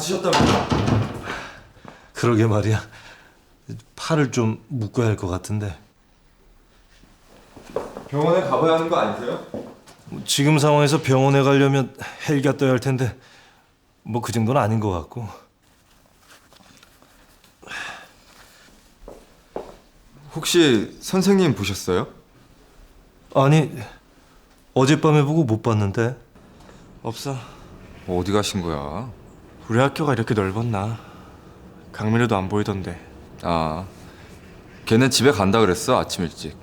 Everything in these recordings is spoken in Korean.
다치셨다면요? 그러게 말이야. 팔을 좀 묶어야 할 것 같은데. 병원에 가봐야 하는 거 아니세요? 지금 상황에서 병원에 가려면 헬기가 떠야 할 텐데 뭐 그 정도는 아닌 것 같고. 혹시 선생님 보셨어요? 아니 어젯밤에 보고 못 봤는데. 없어. 어디 가신 거야? 우리 학교가 이렇게 넓었나? 강민우도 안 보이던데. 아, 걔는 집에 간다 그랬어 아침 일찍.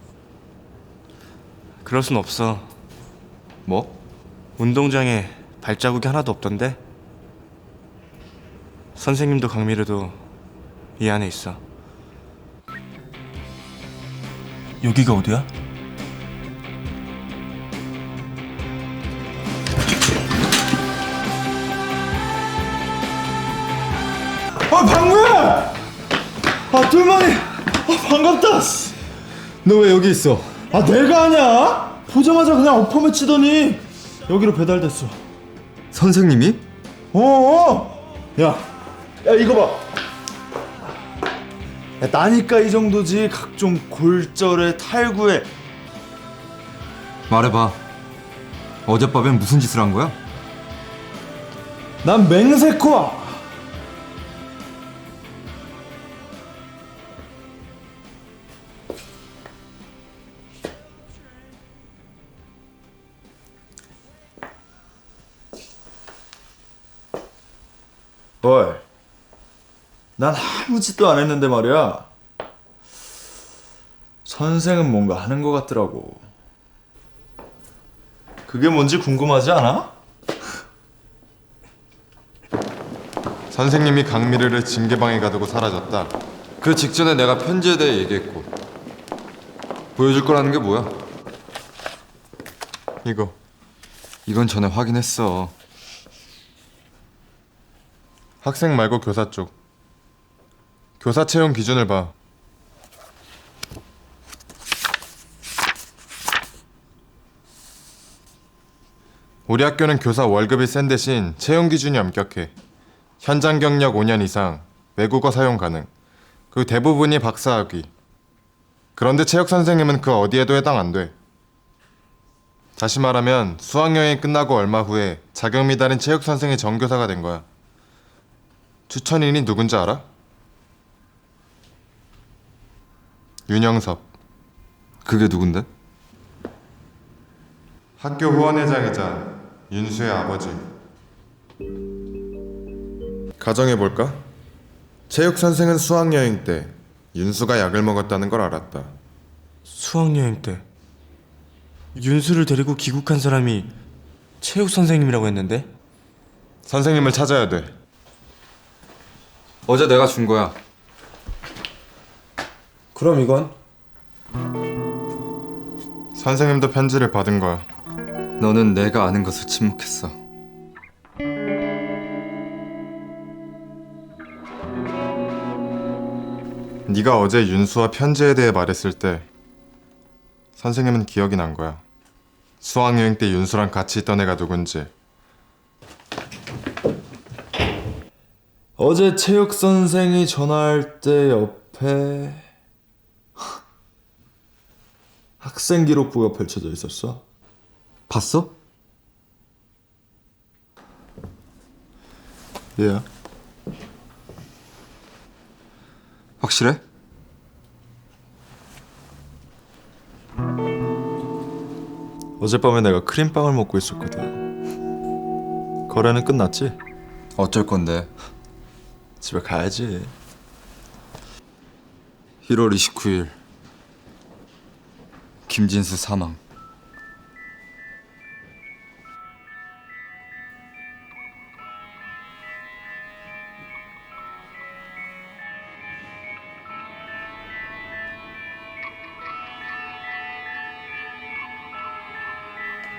그럴 순 없어. 뭐? 운동장에 발자국이 하나도 없던데? 선생님도 강미르도 이 안에 있어. 여기가 어디야? 아 똘마니! 아 반갑다! 너 왜 여기 있어? 아 내가 아냐? 보자마자 그냥 어퍼매 치더니 여기로 배달됐어 선생님이? 어어! 야, 야 이거 봐 야, 나니까 이 정도지 각종 골절에 탈구에 말해봐. 어젯밤엔 무슨 짓을 한 거야? 난 맹세코 야 뭘? 난 아무 짓도 안 했는데 말이야. 선생은 뭔가 하는 것 같더라고. 그게 뭔지 궁금하지 않아? 선생님이 강미르를 징계방에 가두고 사라졌다. 그 직전에 내가 편지에 대해 얘기했고 보여줄 거라는 게 뭐야? 이거 이건 전에 확인했어. 학생 말고 교사 쪽. 교사 채용 기준을 봐. 우리 학교는 교사 월급이 센 대신 채용 기준이 엄격해. 현장 경력 5년 이상, 외국어 사용 가능. 그 대부분이 박사학위. 그런데 체육 선생님은 그 어디에도 해당 안 돼. 다시 말하면 수학여행이 끝나고 얼마 후에 자격 미달인 체육 선생이 정교사가 된 거야. 추천인이 누군지 알아? 윤영섭. 그게 누군데? 학교 후원회장이자 윤수의 아버지. 가정해볼까? 체육 선생은 수학여행 때 윤수가 약을 먹었다는 걸 알았다. 수학여행 때 윤수를 데리고 귀국한 사람이 체육 선생님이라고 했는데? 선생님을 찾아야 돼. 어제 내가 준 거야. 그럼 이건 선생님도 편지를 받은 거야. 너는 내가 아는 것을 침묵했어. 네가 어제 윤수와 편지에 대해 말했을 때 선생님은 기억이 난 거야. 수학여행 때 윤수랑 같이 있던 애가 누군지. 어제 체육 선생이 전화할 때 옆에 학생 기록부가 펼쳐져 있었어. 봤어? 예. 확실해? 어젯밤에 내가 크림빵을 먹고 있었거든. 거래는 끝났지? 어쩔 건데? 집에 가야지. 1월 29일 김진수 사망.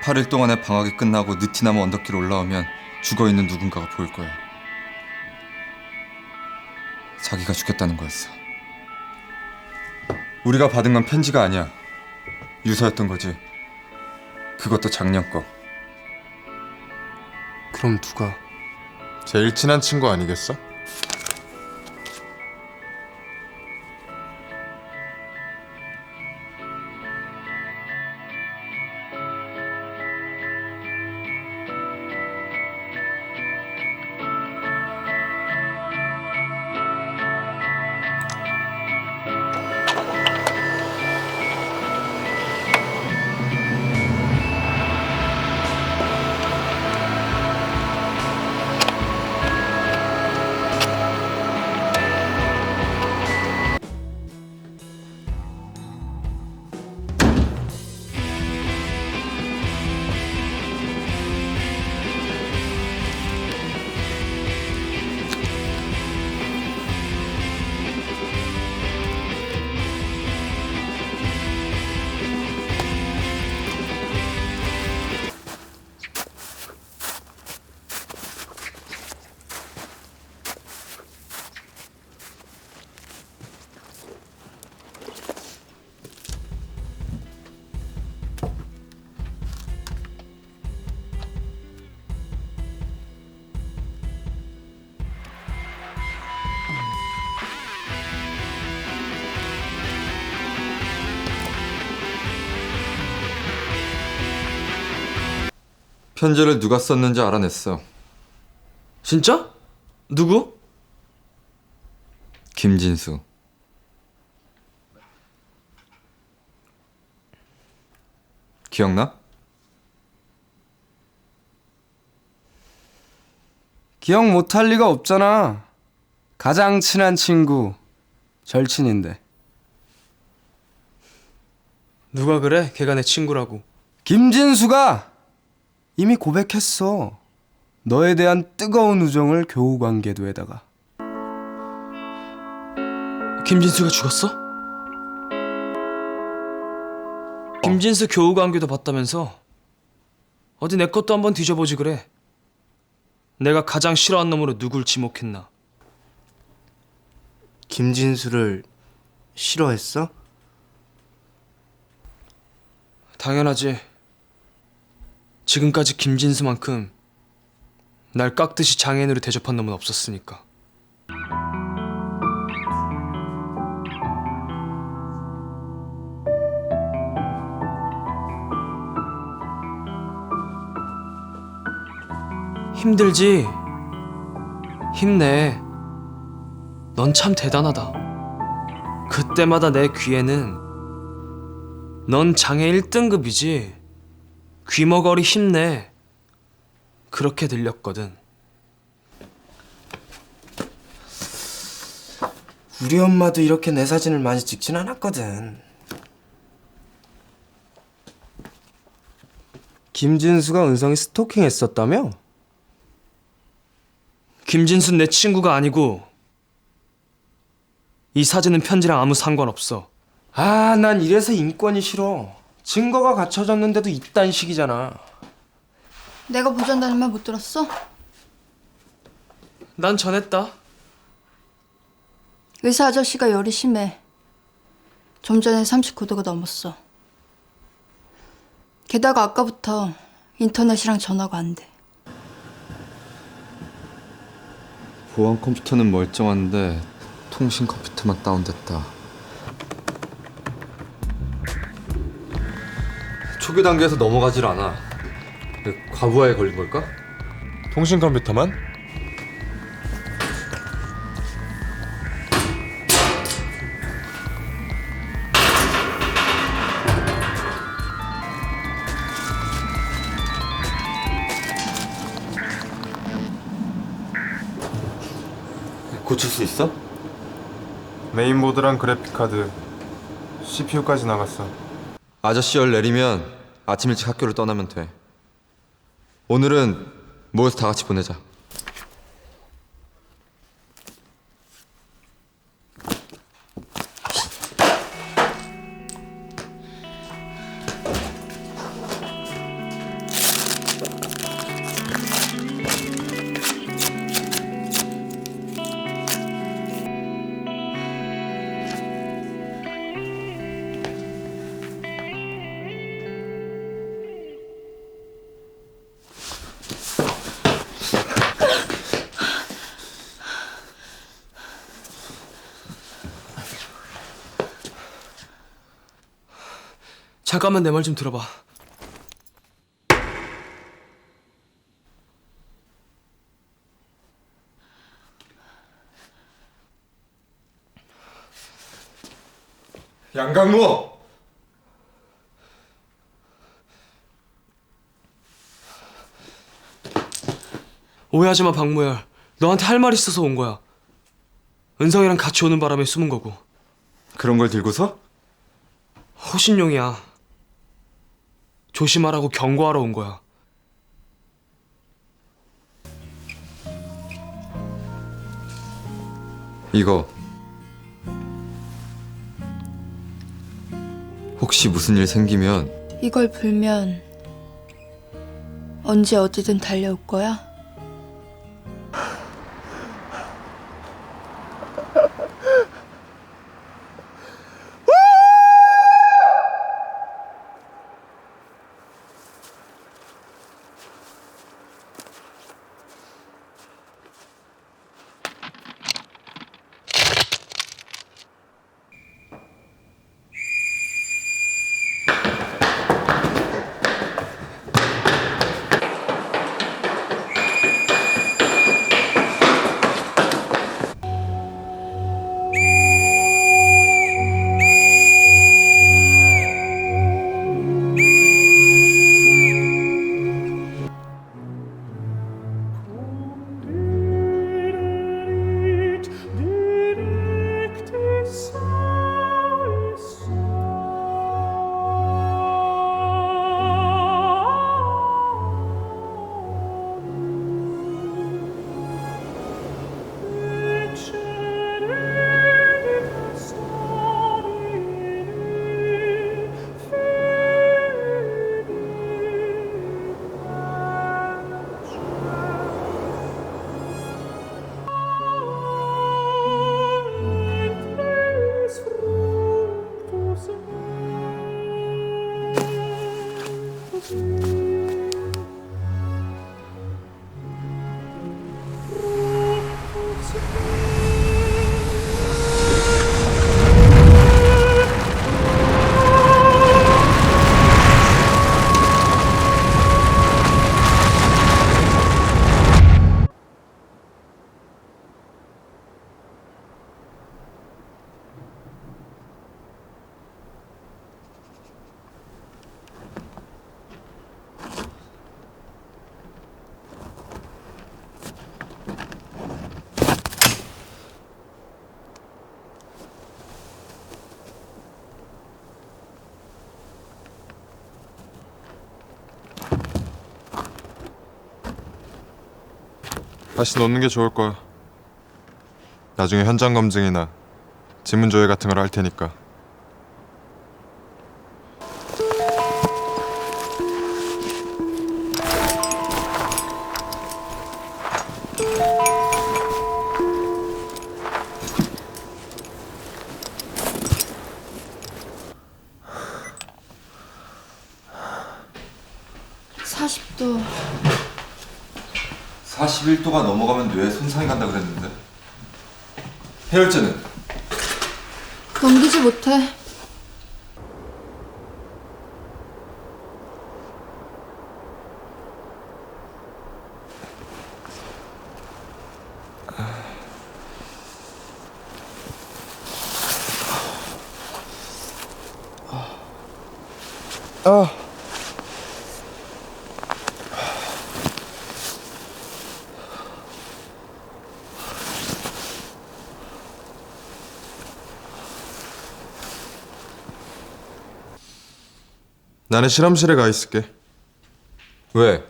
팔일 동안의 방학이 끝나고 느티나무 언덕길 올라오면 죽어 있는 누군가가 보일 거야. 자기가 죽였다는 거였어. 우리가 받은 건 편지가 아니야. 유서였던 거지. 그것도 작년 거. 그럼 누가? 제일 친한 친구 아니겠어? 편지를 누가 썼는지 알아냈어. 진짜? 누구? 김진수. 기억나? 기억 못할 리가 없잖아. 가장 친한 친구, 절친인데. 누가 그래? 걔가 내 친구라고. 김진수가 이미 고백했어. 너에 대한 뜨거운 우정을 교우 관계도에다가. 김진수가 죽었어? 김진수 교우 관계도 봤다면서? 어디 내 것도 한번 뒤져보지 그래. 내가 가장 싫어하는 놈으로 누굴 지목했나? 김진수를 싫어했어? 당연하지. 지금까지 김진수만큼 날 깍듯이 장애인으로 대접한 놈은 없었으니까. 힘들지? 힘내. 넌 참 대단하다. 그때마다 내 귀에는 넌 장애 1등급이지. 귀머거리 힘내. 그렇게 들렸거든. 우리 엄마도 이렇게 내 사진을 많이 찍진 않았거든. 김진수가 은성이 스토킹했었다며? 김진수는 내 친구가 아니고 이 사진은 편지랑 아무 상관없어. 아, 난 이래서 인권이 싫어. 증거가 갖춰졌는데도 이딴 식이잖아. 내가 보잔다는 말 못 들었어? 난 전했다. 의사 아저씨가 열이 심해. 좀 전에 39도가 넘었어. 게다가 아까부터 인터넷이랑 전화가 안 돼. 보안 컴퓨터는 멀쩡한데 통신 컴퓨터만 다운됐다. 초기 단계에서 넘어가질 않아. 과부하에 걸린 걸까? 통신 컴퓨터만? 고칠 수 있어? 메인보드랑 그래픽카드, CPU까지 나갔어. 아저씨 열 내리면 아침 일찍 학교를 떠나면 돼. 오늘은 모여서 다 같이 보내자. 잠깐만 내 말 좀 들어봐. 양강무! 오해하지 마 박무열. 너한테 할 말 있어서 온 거야. 은성이랑 같이 오는 바람에 숨은 거고. 그런 걸 들고서? 호신용이야. 조심하라고 경고하러 온 거야. 이거 혹시 무슨 일 생기면 이걸 불면 언제 어디든 달려올 거야? 다시 놓는 게 좋을 거야. 나중에 현장 검증이나 지문 조회 같은 걸 할 테니까. 해열제는 넘기지 못해. 나는 실험실에 가 있을게. 왜?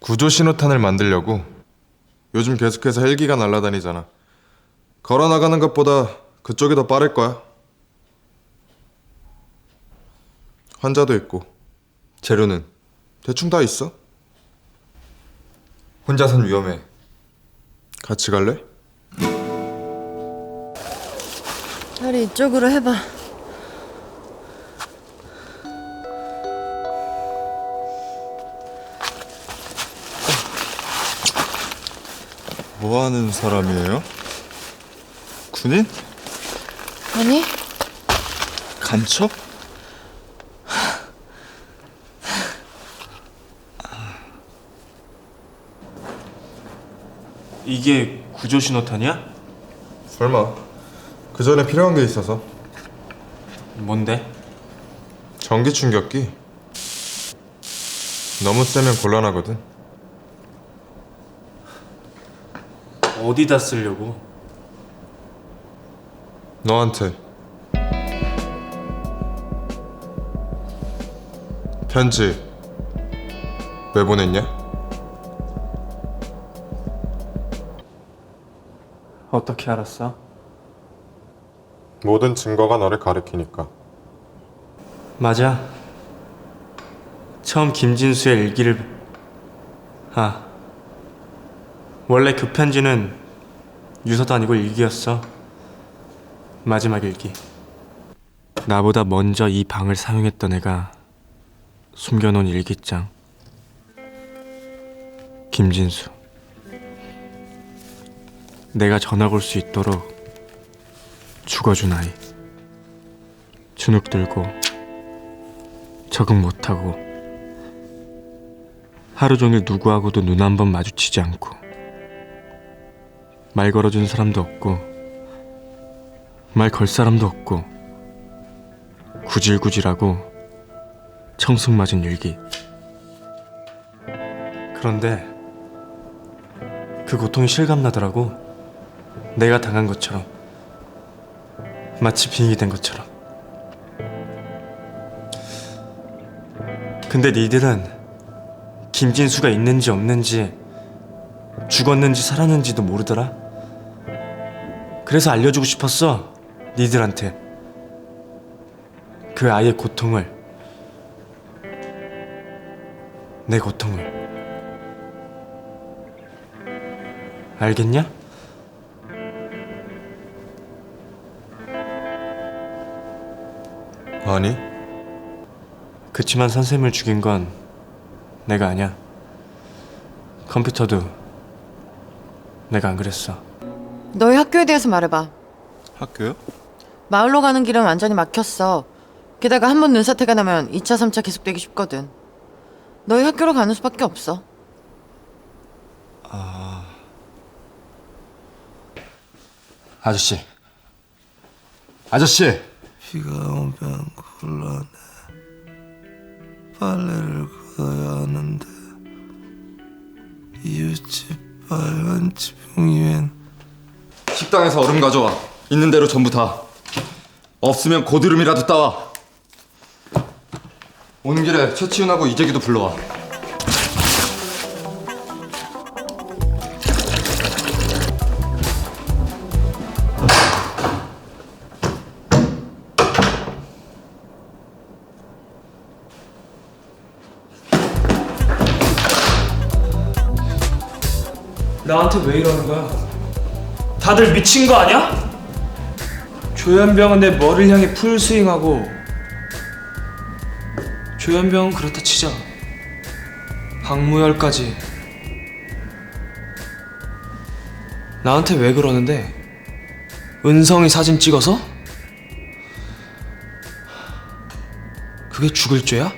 구조 신호탄을 만들려고. 요즘 계속해서 헬기가 날아다니잖아. 걸어 나가는 것보다 그쪽이 더 빠를 거야. 환자도 있고 재료는 대충 다 있어. 혼자선 위험해 같이 갈래? 다리 이쪽으로 해봐. 뭐 하는 사람이에요? 군인? 아니. 간첩? 이게 구조 신호탄이야? 설마 그 전에 필요한 게 있어서 뭔데? 전기 충격기 너무 세면 곤란하거든 어디다 쓰려고? 너한테 편지 왜 보냈냐? 어떻게 알았어? 모든 증거가 너를 가리키니까 맞아. 처음 김진수의 일기를 아 원래 그 편지는 유서도 아니고 일기였어. 마지막 일기. 나보다 먼저 이 방을 사용했던 애가 숨겨놓은 일기장. 김진수. 내가 전화 걸수 있도록 죽어준 아이. 주눅 들고 적응 못하고 하루 종일 누구하고도 눈 한 번 마주치지 않고 말 걸어준 사람도 없고 말 걸 사람도 없고 구질구질하고 청승맞은 일기. 그런데 그 고통이 실감나더라고. 내가 당한 것처럼. 마치 빙이 된 것처럼. 근데 니들은 김진수가 있는지 없는지 죽었는지 살았는지도 모르더라. 그래서 알려주고 싶었어. 니들한테 그 아이의 고통을 내 고통을 알겠냐? 아니 그치만 선생님을 죽인 건 내가 아니야. 컴퓨터도 내가 안 그랬어. 너희 학교에 대해서 말해봐. 학교요? 마을로 가는 길은 완전히 막혔어. 게다가 한 번 눈사태가 나면 2차, 3차 계속되기 쉽거든. 너희 학교로 가는 수밖에 없어. 아저씨. 아저씨. 비가 오면 곤란해. 빨래를 걷어야 하는데 이웃집 빨간 지붕 위엔 식당에서 얼음 가져와. 있는 대로 전부 다. 없으면 고드름이라도 따와. 오는 길에 최치훈하고 이재기도 불러와. 나한테 왜 이러는 거야? 다들 미친 거 아니야? 조현병은 내 머리를 향해 풀 스윙하고 조현병은 그렇다 치자 박무열까지 나한테 왜 그러는데? 은성이 사진 찍어서? 그게 죽을 죄야?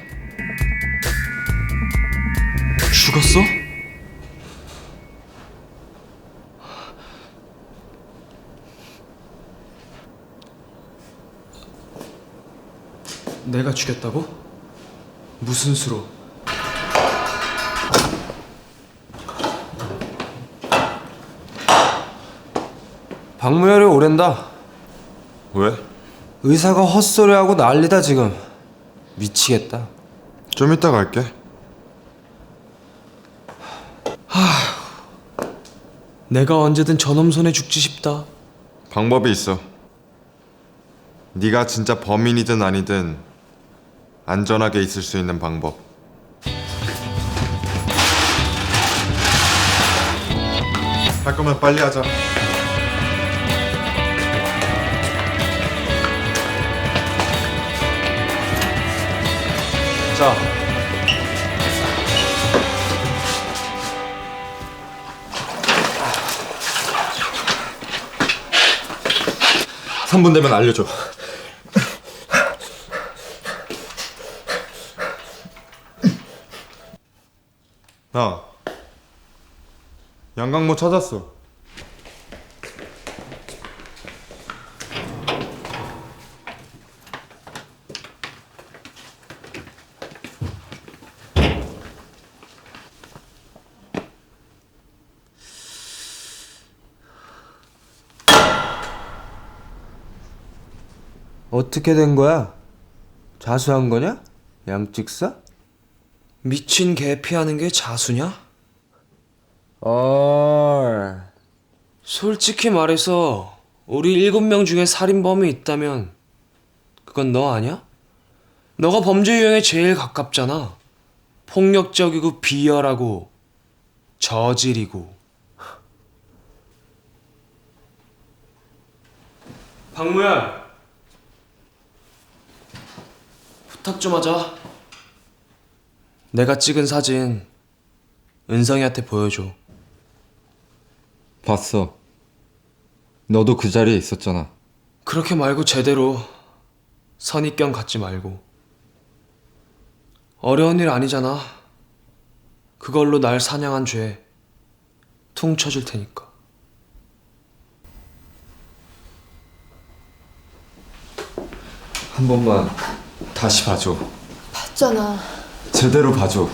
내가 죽였다고? 무슨 수로? 박무열이 오랜다. 왜? 의사가 헛소리하고 난리다 지금. 미치겠다. 좀 이따 갈게 내가 언제든 저놈 손에 죽지 싶다. 방법이 있어 네가 진짜 범인이든 아니든 안전하게 있을 수 있는 방법 할 거면 빨리 하자 자. 삼분 되면 알려줘. 양강모 찾았어. 어떻게 된 거야? 자수한 거냐? 양찍사? 미친 개 피하는 게 자수냐? 어. 솔직히 말해서 우리 일곱 명 중에 살인범이 있다면 그건 너 아니야? 너가 범죄 유형에 제일 가깝잖아. 폭력적이고 비열하고 저질이고. 박무현 부탁 좀 하자. 내가 찍은 사진 은성이한테 보여줘. 봤어. 너도 그 자리에 있었잖아. 그렇게 말고 제대로 선입견 갖지 말고 어려운 일 아니잖아 그걸로 날 사냥한 죄 퉁쳐줄 테니까 한 번만 다시 봐줘. 봤잖아. 제대로 봐줘.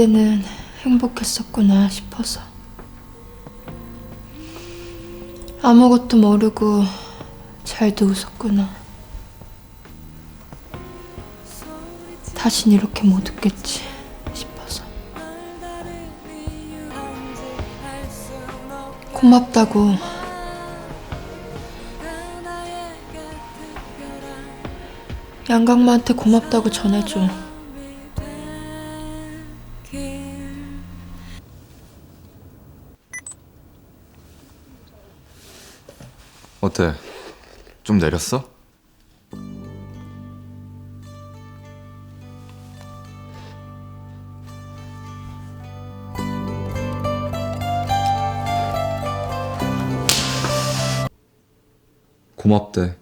이때는 행복했었구나 싶어서. 아무것도 모르고 잘도 웃었구나. 다신 이렇게 못 웃겠지 싶어서. 고맙다고. 양강마한테 고맙다고 전해줘. 어때? 좀 내렸어? 고맙대.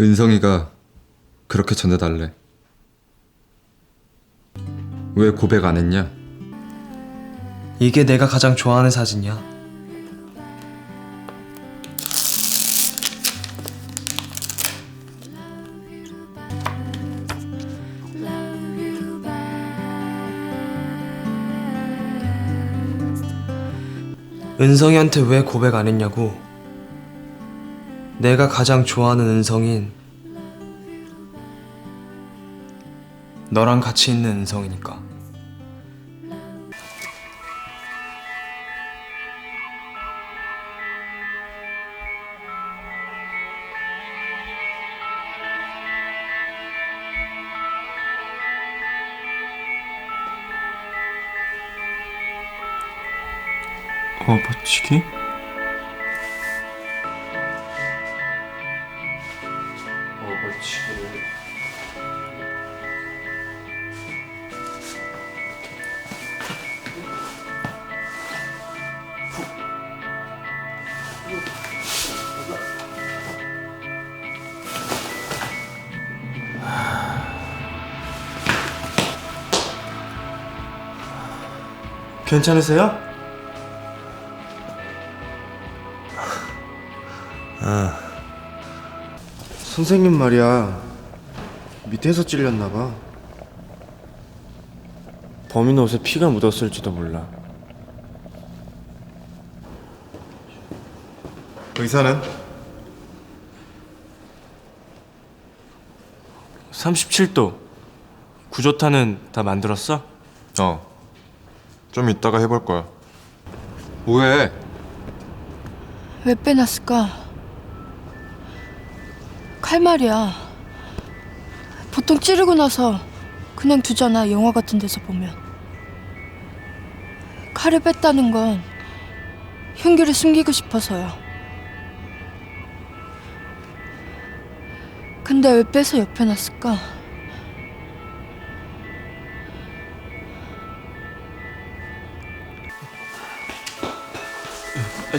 은성이가 그렇게 전해달래. 왜 고백 안 했냐? 이게 내가 가장 좋아하는 사진이야 은성이한테 왜 고백 안 했냐고. 내가 가장 좋아하는 은성인 너랑 같이 있는 은성이니까 업어치기? 괜찮으세요? 선생님 말이야 밑에서 찔렸나 봐 범인 옷에 피가 묻었을지도 몰라 의사는 37도. 구조탄은 다 만들었어? 어. 좀 이따가 해볼 거야. 뭐해? 왜 빼놨을까? 칼 말이야. 보통 찌르고 나서 그냥 두잖아, 영화 같은 데서 보면. 칼을 뺐다는 건 흉기를 숨기고 싶어서요. 근데 왜 빼서 옆에 놨을까?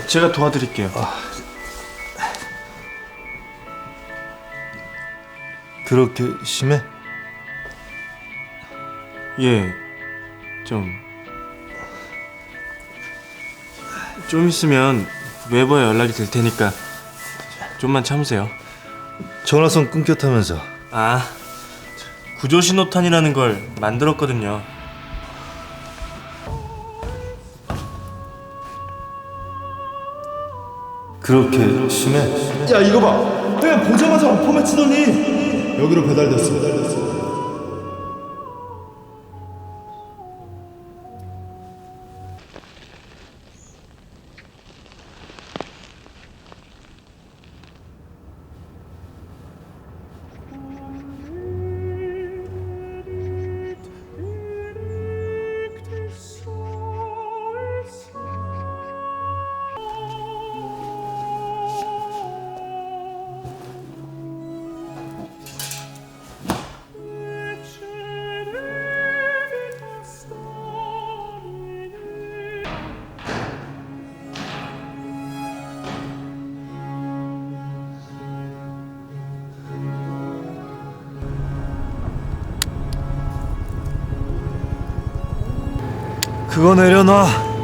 제가 도와드릴게요 그렇게 심해? 예, 좀. 좀 있으면 외부에 연락이 될 테니까 좀만 참으세요. 전화선 끊겼다면서 아, 구조 신호탄이라는 걸 만들었거든요. 그렇게 심해? 야 이거 봐 그냥 보자마자 매치더니 여기로 배달됐어 배달 그거 내려놔